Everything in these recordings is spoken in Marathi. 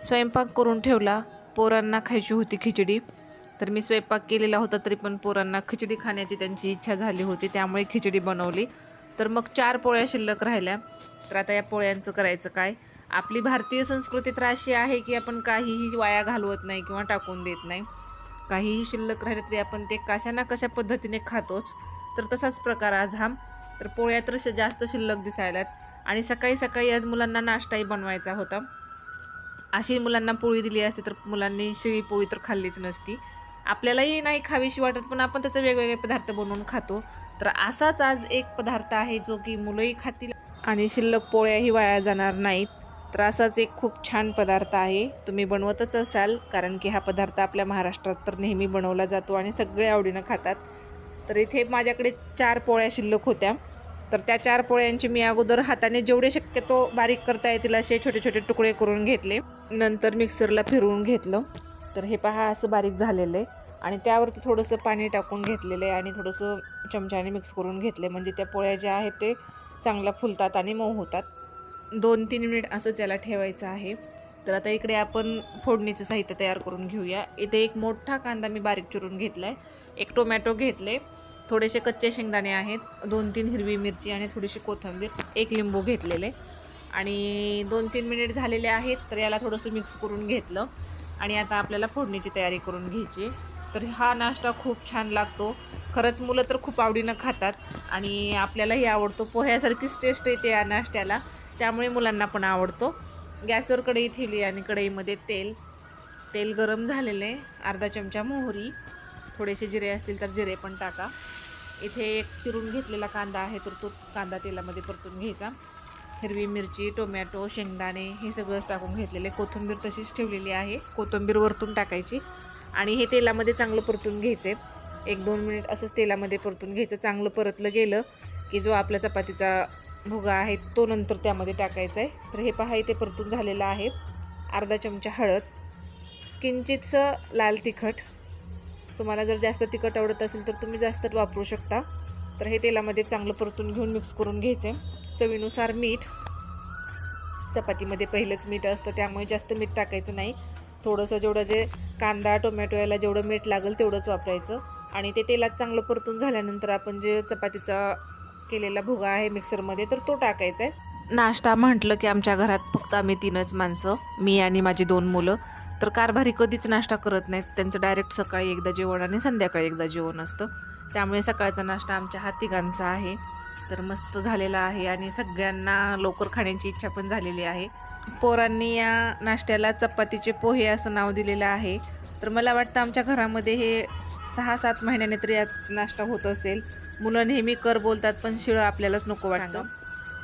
स्वयंपाक करून ठेवला. पोरांना खायची होती खिचडी. तर मी स्वयंपाक केलेला होता तरी पण पोरांना खिचडी खाण्याची त्यांची इच्छा झाली होती. त्यामुळे खिचडी बनवली. तर मग चार पोळ्या शिल्लक राहिल्या. तर आता या पोळ्यांचं करायचं काय? आपली भारतीय संस्कृती तर अशी आहे की आपण काहीही वाया घालवत नाही किंवा टाकून देत नाही. काहीही शिल्लक राहिले तरी आपण ते कशा ना कशा पद्धतीने खातोच. तर तसाच प्रकार आज हा. तर पोळ्या तर श- जास्त शिल्लक दिसायल्यात. आणि सकाळी सकाळी आज मुलांना नाश्ताही बनवायचा होता. अशी मुलांना पोळी दिली असती तर मुलांनी शिळी पोळी तर खाल्लीच नसती. आपल्यालाही नाही खावीशी वाटत पण आपण त्याचे वेगवेगळे पदार्थ बनवून खातो. तर असाच आज एक पदार्थ आहे जो की मुलंही खातील आणि शिल्लक पोळ्याही वाया जाणार नाहीत. तर असाच एक खूप छान पदार्थ आहे. तुम्ही बनवतच असाल कारण की हा पदार्थ आपल्या महाराष्ट्रात तर नेहमी बनवला जातो आणि सगळे आवडीनं खातात. तर इथे माझ्याकडे चार पोळ्या शिल्लक होत्या. तर त्या चार पोळ्यांची मी अगोदर हाताने जेवढे शक्यतो बारीक करता येतील असे छोटे छोटे तुकडे करून घेतले. नंतर मिक्सरला फिरवून घेतलं. तर हे पहा असं बारीक झालेलं आहे. आणि त्यावरती थोडंसं पाणी टाकून घेतलेलं आहे आणि थोडंसं चमच्याने मिक्स करून घेतले म्हणजे त्या पोळ्या ज्या आहेत ते चांगल्या फुलतात आणि मऊ होतात. दोन तीन मिनिट असंच याला ठेवायचं आहे. तर आता इकडे आपण फोडणीचं साहित्य तयार करून घेऊया. इथे एक मोठा कांदा मी बारीक चिरून घेतला आहे एक टोमॅटो घेतले थोडेसे कच्चे शेंगदाणे आहेत. दोन तीन हिरवी मिरची आणि थोडीशी कोथिंबीर. एक लिंबू घेतलेले. आणि दोन तीन मिनिट झालेले आहेत तर याला थोडंसं मिक्स करून घेतलं. आणि आता आपल्याला फोडणीची तयारी करून घ्यायची. तर हा नाश्ता खूप छान लागतो. खरंच मुलं तर खूप आवडीनं खातात आणि आपल्यालाही आवडतो. पोह्यासारखीच टेस्ट येते या नाश्त्याला. त्यामुळे मुलांना पण आवडतो. गॅसवर कढई ठेवली आणि कढईमध्ये तेल. तेल गरम झालेले. अर्धा चमचा मोहरी. थोडेसे जिरे असतील तर जिरे पण टाका. इथे एक चिरून घेतलेला कांदा आहे तर तो कांदा तेलामध्ये परतून घ्यायचा. हिरवी मिरची टोमॅटो शेंगदाणे हे सगळंच टाकून घेतलेले. कोथिंबीर तशीच ठेवलेली आहे. कोथिंबीर वरतून टाकायची आणि हे तेलामध्ये चांगलं परतून घ्यायचे. एक दोन मिनिट असंच तेलामध्ये परतून घ्यायचं. चांगलं परतलं गेलं की जो आपला चपातीचा भुगा आहे तो नंतर त्यामध्ये टाकायचा आहे. तर हे पहा इथे परतून झालेलं आहे. अर्धा चमचा हळद किंचितचं लाल तिखट. तुम्हाला जर जास्त तिखट आवडत असेल तर तुम्ही जास्त वापरू शकता. तर हे तेलामध्ये चांगलं परतून घेऊन मिक्स करून घ्यायचे. चवीनुसार मीठ. चपातीमध्ये पहिलंच मीठ असतं त्यामुळे जास्त मीठ टाकायचं नाही. थोडंसं जेवढं जे कांदा टोमॅटो याला जेवढं मीठ लागेल तेवढंच वापरायचं. आणि ते तेलात चांगलं परतून झाल्यानंतर आपण जे चपातीचा केलेला भुगा आहे मिक्सरमध्ये तर तो टाकायचा आहे. नाश्ता म्हटलं की आमच्या घरात फक्त आम्ही तीनच माणसं मी आणि माझी दोन मुलं. तर कारभारी कधीच नाश्ता करत नाहीत. त्यांचं डायरेक्ट सकाळी एकदा जेवण आणि संध्याकाळी एकदा जेवण असतं. त्यामुळे सकाळचा नाश्ता आमच्या हा तिघांचा आहे. तर मस्त झालेला आहे आणि सगळ्यांना लवकर खाण्याची इच्छा पण झालेली आहे. पोरांनी या नाश्त्याला चपातीचे पोहे असं नाव दिलेलं आहे. तर मला वाटतं आमच्या घरामध्ये हे सहा सात महिन्याने तरी याच नाश्ता होत असेल. मुलं नेहमी कर बोलतात पण शिळं आपल्यालाच नको वाटतं.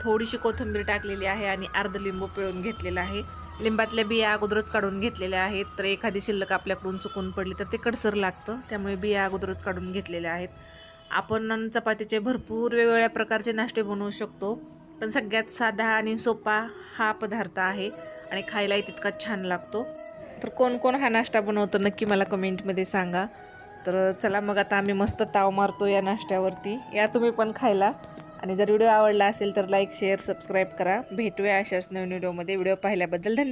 थोडीशी कोथिंबीर टाकलेली आहे आणि अर्ध लिंबू पिळून घेतलेला आहे. लिंबातल्या बिया अगोदरच काढून घेतलेल्या आहेत. तर एखादी शिल्लक आपल्याकडून चुकून पडली तर ते कडसर लागतं त्यामुळे बिया अगोदरच काढून घेतलेल्या आहेत. आपण चपातीचे भरपूर वेगवेगळ्या प्रकारचे नाश्ते बनवू शकतो पण सगळ्यात साधा आणि सोपा हा पदार्थ आहे आणि खायलाही तितका छान लागतो. तर कोण कोण हा नाश्ता बनवतो नक्की मला कमेंटमध्ये सांगा. तर चला मग आता आम्ही मस्त ताव मारतो या नाश्त्यावरती. या तुम्ही पण खायला. आणि जर व्हिडिओ आवडला असेल तर लाईक शेअर सबस्क्राईब करा. भेटूया अशाच नवीन व्हिडिओमध्ये. व्हिडिओ पाहिल्याबद्दल धन्यवाद.